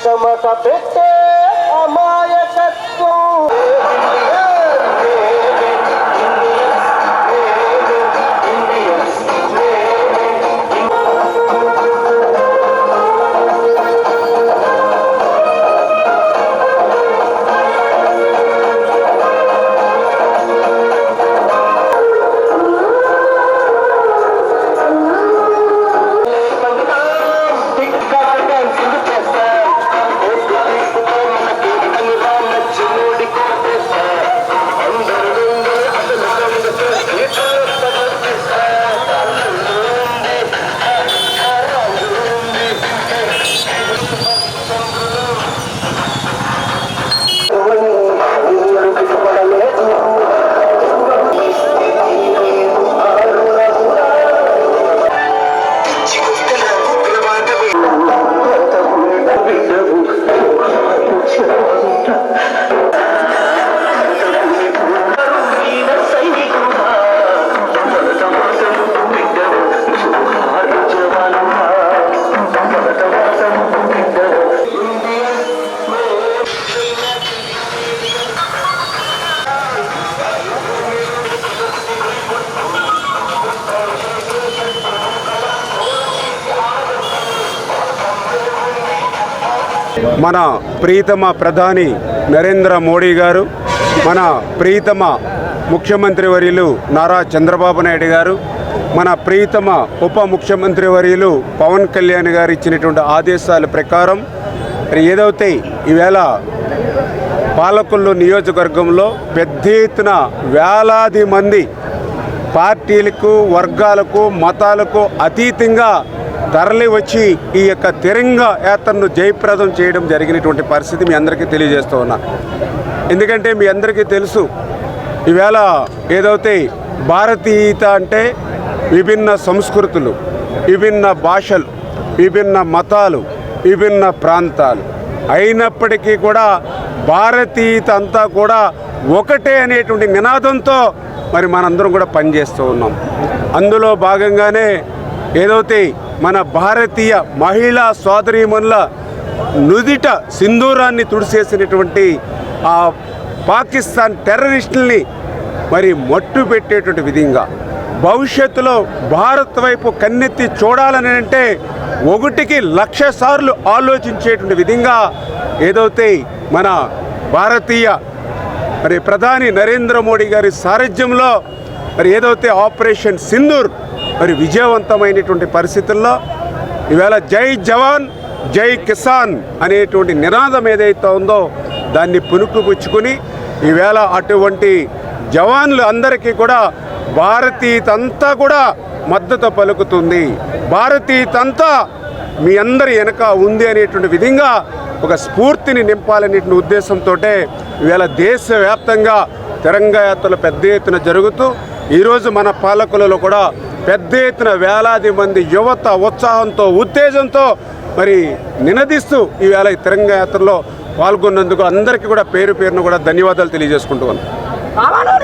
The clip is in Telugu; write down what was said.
পিতা মাতা পেতে మన ప్రీతమ ప్రధాని నరేంద్ర మోడీ గారు మన ప్రీతమ ముఖ్యమంత్రి వర్యులు నారా చంద్రబాబు నాయుడు గారు మన ప్రీతమ ఉప ముఖ్యమంత్రి వర్యులు పవన్ కళ్యాణ్ గారు ఇచ్చినటువంటి ఆదేశాల ప్రకారం మరి ఏదైతే ఈవేళ పాలకొల్లు నియోజకవర్గంలో పెద్ద ఎత్తున వేలాది మంది పార్టీలకు వర్గాలకు మతాలకు అతీతంగా తరలి వచ్చి ఈ యొక్క తిరంగ యాత్రను జయప్రదం చేయడం జరిగినటువంటి పరిస్థితి మీ అందరికీ తెలియజేస్తూ ఉన్నా. ఎందుకంటే మీ అందరికీ తెలుసు ఈవేళ ఏదైతే భారతీయత అంటే విభిన్న సంస్కృతులు విభిన్న భాషలు విభిన్న మతాలు విభిన్న ప్రాంతాలు. అయినప్పటికీ కూడా భారతీయత అంతా కూడా ఒకటే అనేటువంటి నినాదంతో మరి మనందరం కూడా పనిచేస్తూ ఉన్నాం. అందులో భాగంగానే ఏదైతే మన భారతీయ మహిళా సోదరీమణుల నుదిట సింధూరాన్ని తుడిసేసినటువంటి ఆ పాకిస్తాన్ టెర్రరిస్టుల్ని మరి మట్టు పెట్టేటువంటి విధంగా భవిష్యత్తులో భారత్ వైపు కన్నెత్తి చూడాలని అంటే ఒకటికి లక్ష సార్లు ఆలోచించేటువంటి విధంగా ఏదైతే మన భారతీయ మరి ప్రధాని నరేంద్ర మోడీ గారి సారథ్యంలో మరి ఏదైతే ఆపరేషన్ సింధూర్ మరి విజయవంతమైనటువంటి పరిస్థితుల్లో ఈవేళ జై జవాన్ జై కిసాన్ అనేటువంటి నినాదం ఏదైతే ఉందో దాన్ని పుణుకుపుచ్చుకుని ఈవేళ అటువంటి జవాన్లు అందరికీ కూడా భారతీయతంతా కూడా మద్దతు పలుకుతుంది. భారతీయతంతా మీ అందరి వెనక ఉంది అనేటువంటి విధంగా ఒక స్ఫూర్తిని నింపాలనేటువంటి ఉద్దేశంతో ఈవేళ దేశవ్యాప్తంగా తిరంగా యాత్రలు పెద్ద ఎత్తున జరుగుతూ ఈరోజు మన పాలకులలో కూడా పెద్ద ఎత్తున వేలాది మంది యువత ఉత్సాహంతో ఉత్తేజంతో మరి నినదిస్తూ ఈవేళ ఈ తిరంగా యాత్రలో పాల్గొన్నందుకు అందరికీ కూడా పేరు పేరును కూడా ధన్యవాదాలు తెలియజేసుకుంటూ